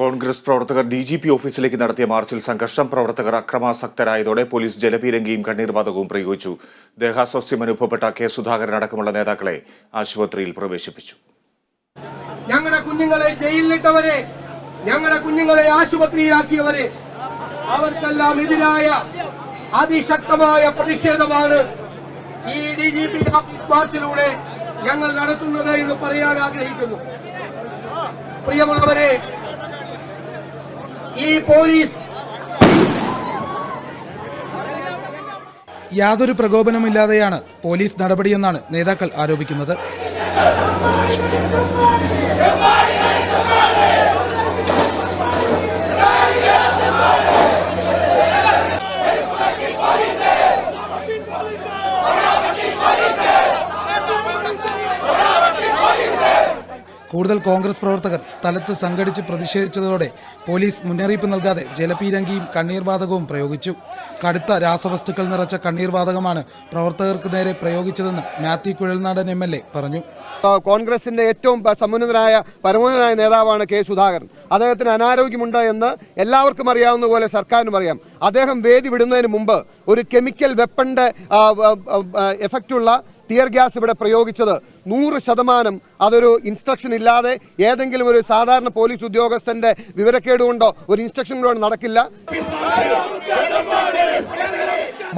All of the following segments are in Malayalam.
കോൺഗ്രസ് പ്രവർത്തകർ ഡി ജി പി ഓഫീസിലേക്ക് നടത്തിയ മാർച്ചിൽ സംഘർഷം പ്രവർത്തകർ അക്രമാസക്തരായതോടെ പോലീസ് ജലപീരങ്കിയും കണ്ണീർവാതകവും പ്രയോഗിച്ചു. ദേഹാസ്വാസ്ഥ്യം അനുഭവപ്പെട്ട കെ സുധാകരൻ അടക്കമുള്ള നേതാക്കളെ ആശുപത്രിയിൽ പ്രവേശിപ്പിച്ചു. ഞങ്ങളുടെ കുഞ്ഞുങ്ങളെ ജയിലിലിട്ടവരെ ഞങ്ങളുടെ കുഞ്ഞുങ്ങളെ ആശുപത്രിയിലാക്കിയവരെ അവർക്കെല്ലാം എതിരായ അതിശക്തമായ പ്രതിഷേധമാണ് ഈ ഡി ജി പി മാർച്ചിലൂടെ ഞങ്ങൾ നടത്തുന്നത് എന്ന് പറയാൻ ആഗ്രഹിക്കുന്നു. പ്രിയമുള്ളവരെ ഈ പോലീസ് യാതൊരു പ്രകോപനമില്ലാതെയാണ് പോലീസ് നടപടിയെന്നാണ് നേതാക്കൾ ആരോപിക്കുന്നത്. കൂടുതൽ കോൺഗ്രസ് പ്രവർത്തകർ സ്ഥലത്ത് സംഘടിച്ച് പ്രതിഷേധിച്ചതോടെ പോലീസ് മുന്നറിയിപ്പ് നൽകാതെ ജലപീരങ്കിയും കണ്ണീർവാതകവും പ്രയോഗിച്ചു. കടുത്ത രാസവസ്തുക്കൾ നിറച്ച കണ്ണീർവാതകമാണ് പ്രവർത്തകർക്ക് നേരെ പ്രയോഗിച്ചതെന്ന് Mathew Kuzhalnadan M L A പറഞ്ഞു. കോൺഗ്രസിന്റെ ഏറ്റവും സമുന്നതനായ പരമോന്നതനായ നേതാവാണ് കെ സുധാകരൻ. അദ്ദേഹത്തിന് അനാരോഗ്യമുണ്ട് എന്ന് എല്ലാവർക്കും അറിയാവുന്ന പോലെ സർക്കാരിനും അറിയാം. അദ്ദേഹം വേദി വിടുന്നതിന് മുമ്പ് ഒരു കെമിക്കൽ വെപ്പന്റെ എഫക്റ്റുള്ള ടിയർ ഗ്യാസ് ഇവിടെ പ്രയോഗിച്ചത് നൂറ് ശതമാനം അതൊരു ഇൻസ്ട്രക്ഷൻ ഇല്ലാതെ ഏതെങ്കിലും ഒരു സാധാരണ പോലീസ് ഉദ്യോഗസ്ഥന്റെ വിവരക്കേട് കൊണ്ടോ ഒരു ഇൻസ്ട്രക്ഷൻ കൊണ്ടോ നടക്കില്ല.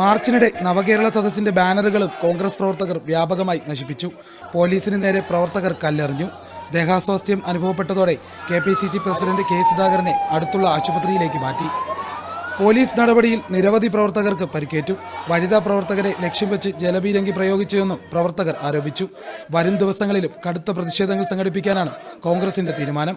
മാർച്ചിനിടെ നവകേരള സദസ്സിന്റെ ബാനറുകളും കോൺഗ്രസ് പ്രവർത്തകർ വ്യാപകമായി നശിപ്പിച്ചു. പോലീസിന് നേരെ പ്രവർത്തകർ കല്ലെറിഞ്ഞു. ദേഹാസ്വാസ്ഥ്യം അനുഭവപ്പെട്ടതോടെ K P C C president K സുധാകരനെ അടുത്തുള്ള ആശുപത്രിയിലേക്ക് മാറ്റി. പോലീസ് നടപടിയിൽ നിരവധി പ്രവർത്തകർക്ക് പരിക്കേറ്റു. വനിതാ പ്രവർത്തകരെ ലക്ഷ്യം വെച്ച് ജലപീരങ്കി പ്രയോഗിച്ചുവെന്നും പ്രവർത്തകർ ആരോപിച്ചു. വരും ദിവസങ്ങളിലും കടുത്ത പ്രതിഷേധങ്ങൾ സംഘടിപ്പിക്കാനാണ് കോൺഗ്രസിന്റെ തീരുമാനം.